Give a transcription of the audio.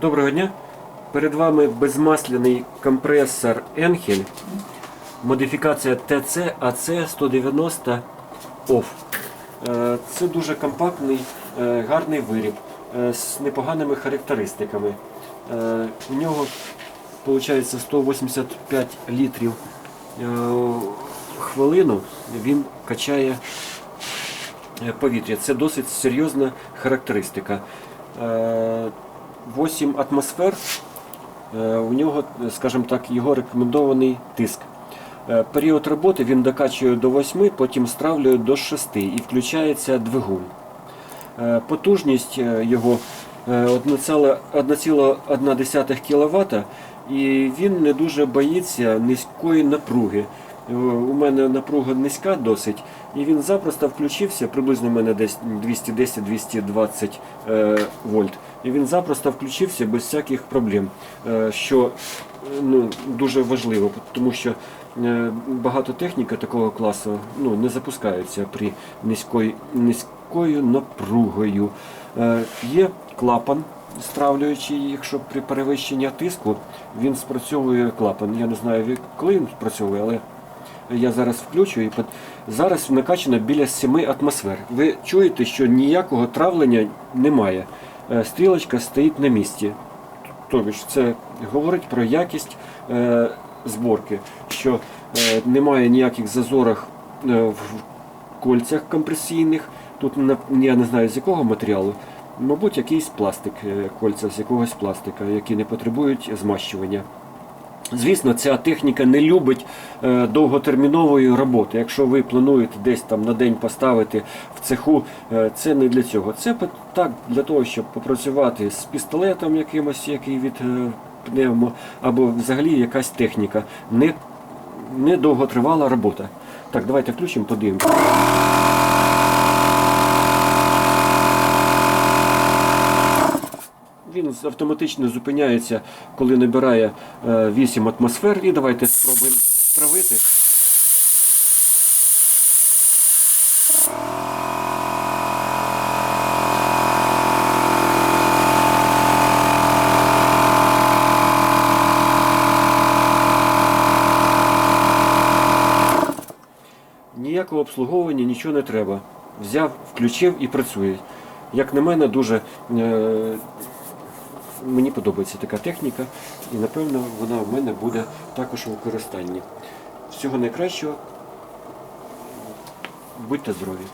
Доброго дня. Перед вами безмасляний компресор Enhel. Модифікація TC AC190 OFF. Це дуже компактний, е, гарний виріб е, з непоганими характеристиками. Е, У нього виходить 185 літрів хвилину. Він качає повітря. Це досить серйозна характеристика. Е, 8 атмосфер. Е, У нього, скажімо так, його рекомендований тиск. Е, Період роботи він докачує до 8, потім стравлює до 6 і включається двигун. Е, Потужність його е, 1,1 кВт і він не дуже боїться низької напруги. Е, У мене напруга низька досить, і він запросто включився, приблизно в мене десь 210-220 е, вольт. І він запросто включився без всяких проблем, е, що ну, дуже важливо, тому що багато техніки такого класу ну, не запускається при низької, низькою напругою. Є клапан стравлюючий, якщо при перевищенні тиску він спрацьовує клапан. Я не знаю, коли він спрацьовує, але я зараз включу і зараз накачано біля 7 атмосфер. Ви чуєте, що ніякого травлення немає. Е, Стрілочка стоїть на місці. Тобто це говорить про якість е, зборки, що е, немає ніяких зазорах в кольцях компресійних. Тут я не знаю з якого матеріалу. Мабуть, якийсь пластик, е, кольця з якогось пластика, які не потребують змащування. Звісно, ця техніка не любить е, довготермінової роботи. Якщо ви плануєте десь там на день поставити в цеху, е, це не для цього. Це так для того, щоб попрацювати з пістолетом якимось, який від пневмо, або взагалі якась техніка. Не, не довготривала робота. Так, давайте включимо, подивимося. Автоматично зупиняється, коли набирає е, 8 атмосфер. І давайте спробуємо стравити. Ніякого обслуговування, нічого не треба. Взяв, включив і працює. Як на мене, дуже е, мені подобається така техніка, і напевно вона в мене буде також у використанні. Всього найкращого. Будьте здорові!